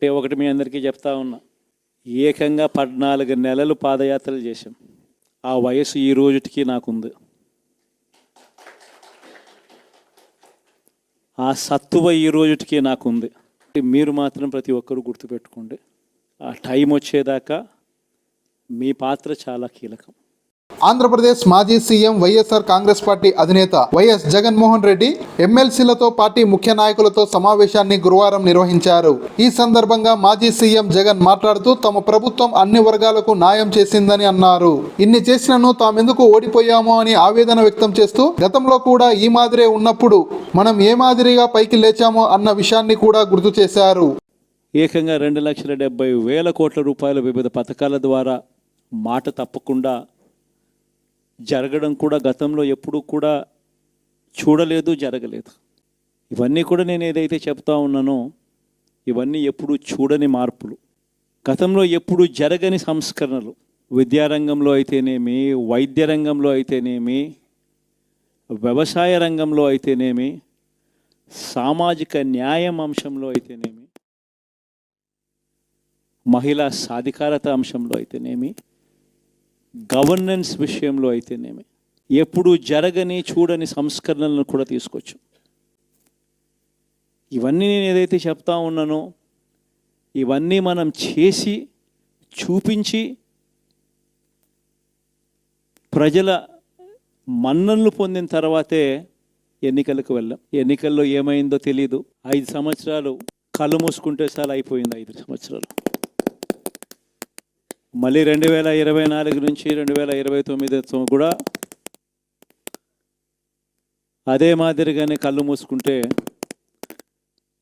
ఒకటే ఒకటి మీ అందరికీ చెప్తా ఉన్నా. ఏకంగా పద్నాలుగు నెలలు పాదయాత్రలు చేశాం. ఆ వయసు ఈ రోజుటికి నాకుంది. ఆ సత్తువ ఈ రోజుటికి నాకుంది. మీరు మాత్రం ప్రతి ఒక్కరూ గుర్తుపెట్టుకోండి. ఆ టైం వచ్చేదాకా మీ పాత్ర చాలా కీలకం. ఆంధ్రప్రదేశ్ మాజీ సీఎం వైఎస్ఆర్ కాంగ్రెస్ పార్టీ అధినేత వైఎస్ జగన్మోహన్ రెడ్డి ఎమ్మెల్సీలతో పార్టీ ముఖ్య నాయకులతో సమావేశాన్ని గురువారం నిర్వహించారు. ఈ సందర్భంగా మాజీ సీఎం జగన్ మాట్లాడుతూ తమ ప్రభుత్వం అన్ని వర్గాలకు న్యాయం చేసిందని అన్నారు. ఇన్ని చేసినను తామెందుకు ఓడిపోయామో అని ఆవేదన వ్యక్తం చేస్తూ గతంలో కూడా ఈ మాదిరే ఉన్నప్పుడు మనం ఏ మాదిరిగా పైకి లేచామో అన్న విషయాన్ని కూడా గుర్తు చేశారు. ఏకంగా రెండు లక్షల డెబ్బై వేల కోట్ల రూపాయల వివిధ పథకాల ద్వారా మాట తప్పకుండా జరగడం కూడా గతంలో ఎప్పుడూ కూడా చూడలేదు జరగలేదు. ఇవన్నీ కూడా నేను ఏదైతే చెప్తా ఉన్నానో ఇవన్నీ ఎప్పుడు చూడని మార్పులు. గతంలో ఎప్పుడు జరగని సంస్కరణలు. విద్యారంగంలో అయితేనేమి వైద్య రంగంలో అయితేనేమి వ్యవసాయ రంగంలో అయితేనేమి సామాజిక న్యాయం అంశంలో అయితేనేమి మహిళా సాధికారత అంశంలో అయితేనేమి గవర్నెన్స్ విషయంలో అయితేనేమి? ఎప్పుడు జరగని చూడని సంస్కరణలను కూడా తీసుకొచ్చు ఇవన్నీ నేను ఏదైతే చెప్తా ఉన్నానో ఇవన్నీ మనం చేసి చూపించి ప్రజల మన్ననలు పొందిన తర్వాతే ఎన్నికలకు వెళ్ళాం. ఎన్నికల్లో ఏమైందో తెలియదు ఐదు సంవత్సరాలు కళ్ళు మూసుకుంటే చాలా అయిపోయింది ఐదు సంవత్సరాలు. మళ్ళీ రెండు వేల ఇరవై నాలుగు నుంచి రెండు వేల ఇరవై తొమ్మిది కూడా అదే మాదిరిగానే కళ్ళు మూసుకుంటే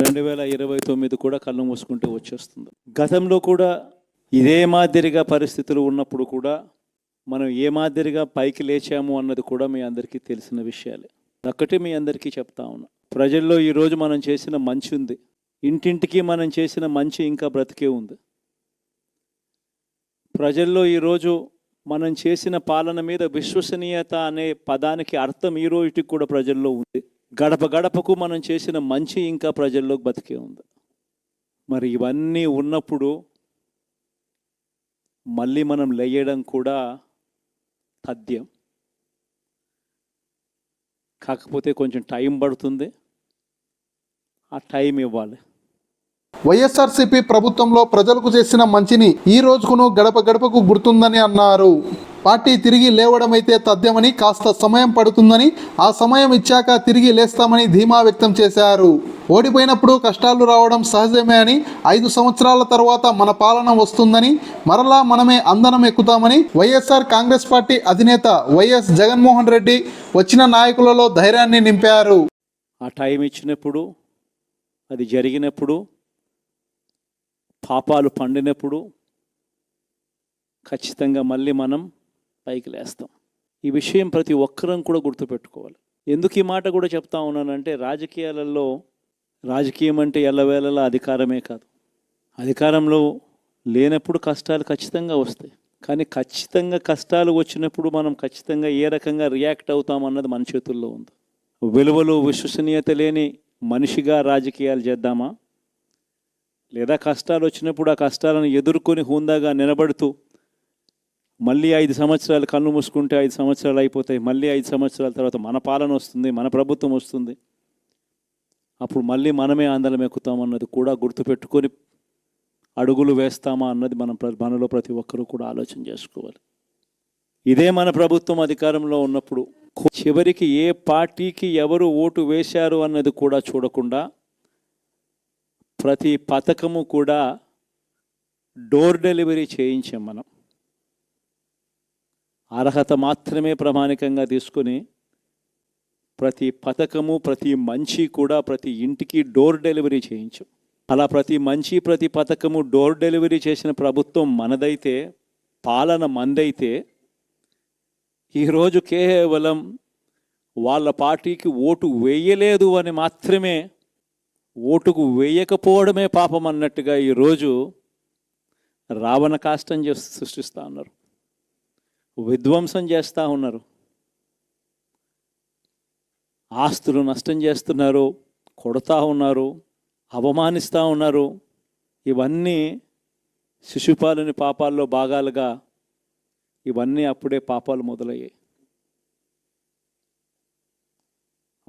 రెండు వేల ఇరవై తొమ్మిది కూడా కళ్ళు మూసుకుంటే వచ్చేస్తుంది. గతంలో కూడా ఇదే మాదిరిగా పరిస్థితులు ఉన్నప్పుడు కూడా మనం ఏ మాదిరిగా పైకి లేచాము అన్నది కూడా మీ అందరికీ తెలిసిన విషయాలే. ఒక్కటి మీ అందరికీ చెప్తా ఉన్నా. ప్రజల్లో ఈరోజు మనం చేసిన మంచి ఉంది. ఇంటింటికి మనం చేసిన మంచి ఇంకా బ్రతికే ఉంది. ప్రజల్లో ఈరోజు మనం చేసిన పాలన మీద విశ్వసనీయత అనే పదానికి అర్థం ఈ రోజుకి కూడా ప్రజల్లో ఉంది. గడప గడపకు మనం చేసిన మంచి ఇంకా ప్రజల్లో బతికే ఉంది. మరి ఇవన్నీ ఉన్నప్పుడు మళ్ళీ మనం లేయడం కూడా తథ్యం. కాకపోతే కొంచెం టైం పడుతుంది. ఆ టైం ఇవ్వాలి. వైఎస్ఆర్సీపీ ప్రభుత్వంలో ప్రజలకు చేసిన మంచిని ఈ రోజుకును గడప గడపకు గుర్తుందని అన్నారు. పార్టీ తిరిగి లేవడమైతే తథ్యమని కాస్త సమయం పడుతుందని ఆ సమయం ఇచ్చాక తిరిగి లేస్తామని ధీమా వ్యక్తం చేశారు. ఓడిపోయినప్పుడు కష్టాలు రావడం సహజమే అని ఐదు సంవత్సరాల తర్వాత మన పాలన వస్తుందని మరలా మనమే అందనం ఎక్కుతామని వైఎస్ఆర్ కాంగ్రెస్ పార్టీ అధినేత వైఎస్ జగన్మోహన్ రెడ్డి వచ్చిన నాయకులలో ధైర్యాన్ని నింపారు. ఆ టైం ఇచ్చినప్పుడు అది జరిగినప్పుడు పాపాలు పండినప్పుడు ఖచ్చితంగా మళ్ళీ మనం పైకి లేస్తాం. ఈ విషయం ప్రతి ఒక్కరం కూడా గుర్తుపెట్టుకోవాలి. ఎందుకు ఈ మాట కూడా చెప్తా ఉన్నానంటే రాజకీయాలలో రాజకీయం అంటే ఎల్లవేళలా అధికారమే కాదు. అధికారంలో లేనప్పుడు కష్టాలు ఖచ్చితంగా వస్తాయి. కానీ ఖచ్చితంగా కష్టాలు వచ్చినప్పుడు మనం ఖచ్చితంగా ఏ రకంగా రియాక్ట్ అవుతాం అన్నది మన చేతుల్లో ఉంది. విలువలు విశ్వసనీయత లేని మనిషిగా రాజకీయాలు చేద్దామా? లేదా కష్టాలు వచ్చినప్పుడు ఆ కష్టాలను ఎదుర్కొని హుందాగా నిలబడుతూ మళ్ళీ ఐదు సంవత్సరాలు కళ్ళు మూసుకుంటే ఐదు సంవత్సరాలు అయిపోతాయి. మళ్ళీ ఐదు సంవత్సరాల తర్వాత మన పాలన వస్తుంది మన ప్రభుత్వం వస్తుంది. అప్పుడు మళ్ళీ మనమే ఆందోళన ఎక్కుతాం అన్నది కూడా గుర్తుపెట్టుకొని అడుగులు వేస్తామా అన్నది మనం మనలో ప్రతి ఒక్కరూ కూడా ఆలోచన చేసుకోవాలి. ఇదే మన ప్రభుత్వం అధికారంలో ఉన్నప్పుడు చివరికి ఏ పార్టీకి ఎవరు ఓటు వేశారు అన్నది కూడా చూడకుండా ప్రతి పథకము కూడా డోర్ డెలివరీ చేయించాం మనం. అర్హత మాత్రమే ప్రామాణికంగా తీసుకొని ప్రతి పథకము ప్రతి మంచి కూడా ప్రతి ఇంటికి డోర్ డెలివరీ చేయించు. అలా ప్రతి మంచి ప్రతి పథకము డోర్ డెలివరీ చేసిన ప్రభుత్వం మనదైతే పాలన మందైతే ఈరోజు కేవలం వాళ్ళ పార్టీకి ఓటు వేయలేదు అని మాత్రమే ఓటుకు వేయకపోవడమే పాపం అన్నట్టుగా ఈరోజు రావణ కాష్టం చేసి సృష్టిస్తూ ఉన్నారు. విధ్వంసం చేస్తూ ఉన్నారు. ఆస్తులు నష్టం చేస్తున్నారు కొడతా ఉన్నారు అవమానిస్తూ ఉన్నారు. ఇవన్నీ శిశుపాలని పాపాల్లో భాగాలుగా ఇవన్నీ అప్పుడే పాపాలు మొదలయ్యాయి.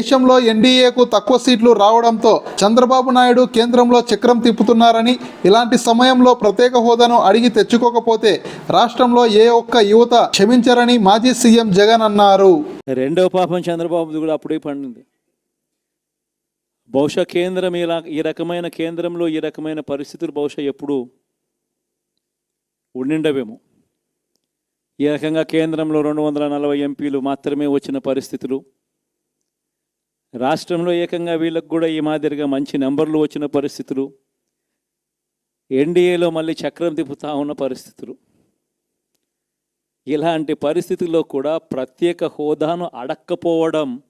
దేశంలో ఎన్డీఏకు తక్కువ సీట్లు రావడంతో చంద్రబాబు నాయుడు కేంద్రంలో చక్రం తిప్పుతున్నారని ఇలాంటి సమయంలో ప్రత్యేక హోదాను అడిగి తెచ్చుకోకపోతే రాష్ట్రంలో ఏ ఒక్క యువత క్షమించరని మాజీ సీఎం జగన్ అన్నారు. రెండవ పాపం చంద్రబాబు కూడా అప్పుడే పండింది. బహుశా కేంద్రం ఇలా ఈ రకమైన కేంద్రంలో ఈ రకమైన పరిస్థితులు బహుశా ఎప్పుడు ఉండిండవేమో. ఈ రకంగా కేంద్రంలో రెండు వందల నలభై ఎంపీలు మాత్రమే వచ్చిన పరిస్థితులు. రాష్ట్రంలో ఏకంగా వీళ్ళకు కూడా ఈ మాదిరిగా మంచి నెంబర్లు వచ్చిన పరిస్థితులు. ఎన్డీఏలో మళ్ళీ చక్రం తిప్పుతా ఉన్న పరిస్థితులు. ఇలాంటి పరిస్థితుల్లో కూడా ప్రత్యేక హోదాను అడక్కపోవడం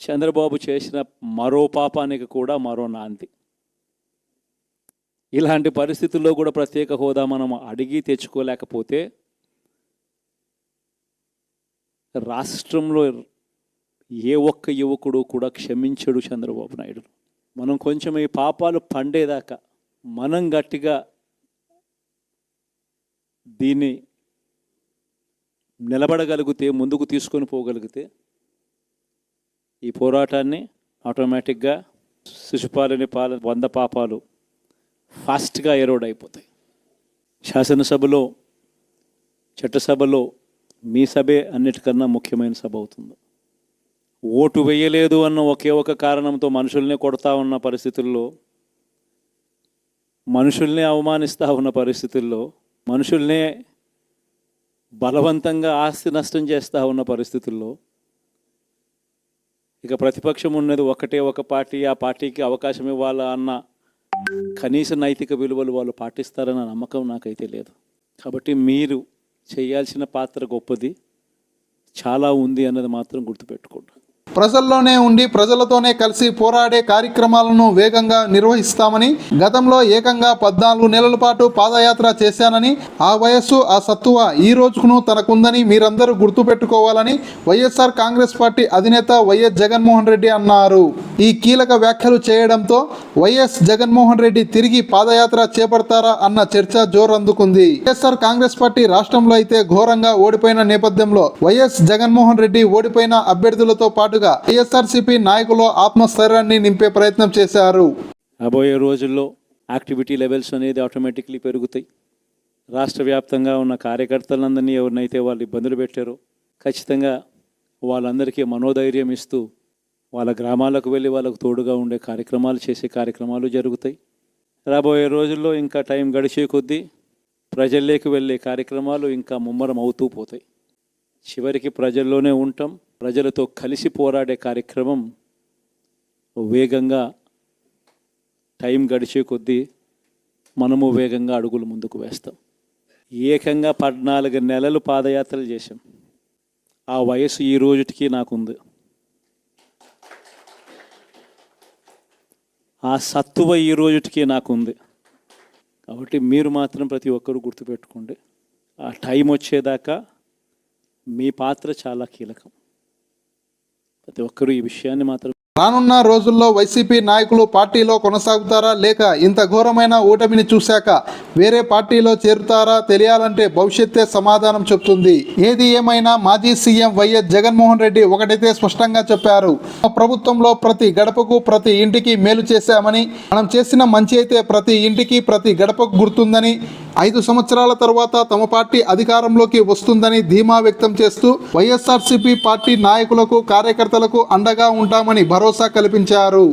చంద్రబాబు చేసిన మరో పాపానికి కూడా మరో నాంది. ఇలాంటి పరిస్థితుల్లో కూడా ప్రత్యేక హోదా మనం అడిగి తెచ్చుకోలేకపోతే రాష్ట్రంలో ఏ ఒక్క యువకుడు కూడా క్షమించడు చంద్రబాబు నాయుడు. మనం కొంచెం ఈ పాపాలు పండేదాకా మనం గట్టిగా దీన్ని నిలబడగలిగితే ముందుకు తీసుకొని పోగలిగితే ఈ పోరాటాన్ని ఆటోమేటిక్గా శిశుపాలని పాల వంద పాపాలు ఫాస్ట్గా ఎరోడ్ అయిపోతాయి. శాసనసభలో చట్టసభలో మీ సభే అన్నిటికన్నా ముఖ్యమైన సభ అవుతుంది. ఓటు వేయలేదు అన్న ఒకే ఒక కారణంతో మనుషుల్ని కొడతా ఉన్న పరిస్థితుల్లో మనుషుల్ని అవమానిస్తూ ఉన్న పరిస్థితుల్లో మనుషుల్నే బలవంతంగా ఆస్తి నష్టం చేస్తూ ఉన్న పరిస్థితుల్లో ఇక ప్రతిపక్షం ఉన్నది ఒకటే ఒక పార్టీ ఆ పార్టీకి అవకాశం ఇవ్వాలా అన్న కనీస నైతిక విలువలు వాళ్ళు పాటిస్తారన్న నమ్మకం నాకైతే లేదు. కాబట్టి మీరు చేయాల్సిన పాత్ర గొప్పది చాలా ఉంది అన్నది మాత్రం గుర్తుపెట్టుకోండి. ప్రజల్లోనే ఉండి ప్రజలతోనే కలిసి పోరాడే కార్యక్రమాలను వేగంగా నిర్వహిస్తామని గతంలో ఏకంగా పద్నాలుగు నెలల పాటు పాదయాత్ర చేశానని ఆ వయస్సు ఆ సత్తువ ఈ రోజుకును తనకుందని మీరందరూ గుర్తుపెట్టుకోవాలని వైఎస్ఆర్ కాంగ్రెస్ పార్టీ అధినేత వైఎస్ జగన్మోహన్ రెడ్డి అన్నారు. ఈ కీలక వ్యాఖ్యలు చేయడంతో వైఎస్ జగన్మోహన్ రెడ్డి తిరిగి పాదయాత్ర చేపడతారా అన్న చర్చ జోరందుకుంది. వైఎస్ఆర్ కాంగ్రెస్ పార్టీ రాష్ట్రంలో అయితే ఘోరంగా ఓడిపోయిన నేపథ్యంలో వైఎస్ జగన్మోహన్ రెడ్డి ఓడిపోయిన అభ్యర్థులతో పాటుగా ఐఎస్ఆర్సీపీ నాయకులు ఆత్మస్థైర్యాన్ని నింపే ప్రయత్నం చేశారు. రాబోయే రోజుల్లో యాక్టివిటీ లెవెల్స్ అనేది ఆటోమేటిక్లీ పెరుగుతాయి. రాష్ట్ర వ్యాప్తంగా ఉన్న కార్యకర్తలందరినీ ఎవరినైతే వాళ్ళు ఇబ్బందులు పెట్టారో ఖచ్చితంగా వాళ్ళందరికీ మనోధైర్యం ఇస్తూ వాళ్ళ గ్రామాలకు వెళ్ళి వాళ్ళకు తోడుగా ఉండే కార్యక్రమాలు చేసే కార్యక్రమాలు జరుగుతాయి. రాబోయే రోజుల్లో ఇంకా టైం గడిచే కొద్దీ ప్రజల్లోకి వెళ్ళే కార్యక్రమాలు ఇంకా ముమ్మరం అవుతూ పోతాయి. చివరికి ప్రజల్లోనే ఉంటాం. ప్రజలతో కలిసి పోరాడే కార్యక్రమం వేగంగా టైం గడిచే కొద్దీ మనము వేగంగా అడుగులు ముందుకు వేస్తాం. ఏకంగా పద్నాలుగు నెలలు పాదయాత్రలు చేశాం. ఆ వయసు ఈ రోజుటికి నాకుంది. ఆ సత్తువ ఈ రోజుటికి నాకుంది. కాబట్టి మీరు మాత్రం ప్రతి ఒక్కరూ గుర్తుపెట్టుకోండి. ఆ టైం వచ్చేదాకా మీ పాత్ర చాలా కీలకం. ప్రతి ఒక్కరూ ఈ విషయాన్ని మాత్రం రానున్న రోజుల్లో వైసీపీ నాయకులు పార్టీలో కొనసాగుతారా లేక ఇంత ఘోరమైన ఓటమిని చూశాక వేరే పార్టీలో చేరుతారా తెలియాలంటే భవిష్యత్తే సమాధానం చెప్తుంది ఏది ఏమైనా మాజీ సీఎం వైఎస్ జగన్మోహన్ రెడ్డి ఒకటైతే స్పష్టంగా చెప్పారు. ప్రభుత్వంలో ప్రతి గడపకు ప్రతి ఇంటికి మేలు చేశామని మనం చేసిన మంచి అయితే ప్రతి ఇంటికి ప్రతి గడపకు గుర్తుందని ఐదు సంవత్సరాల తర్వాత తమ పార్టీ అధికారంలోకి వస్తుందని ధీమా వ్యక్తం చేస్తూ వైఎస్ఆర్సీపీ పార్టీ నాయకులకు కార్యకర్తలకు అండగా ఉంటామని భరోసా కల్పించారు.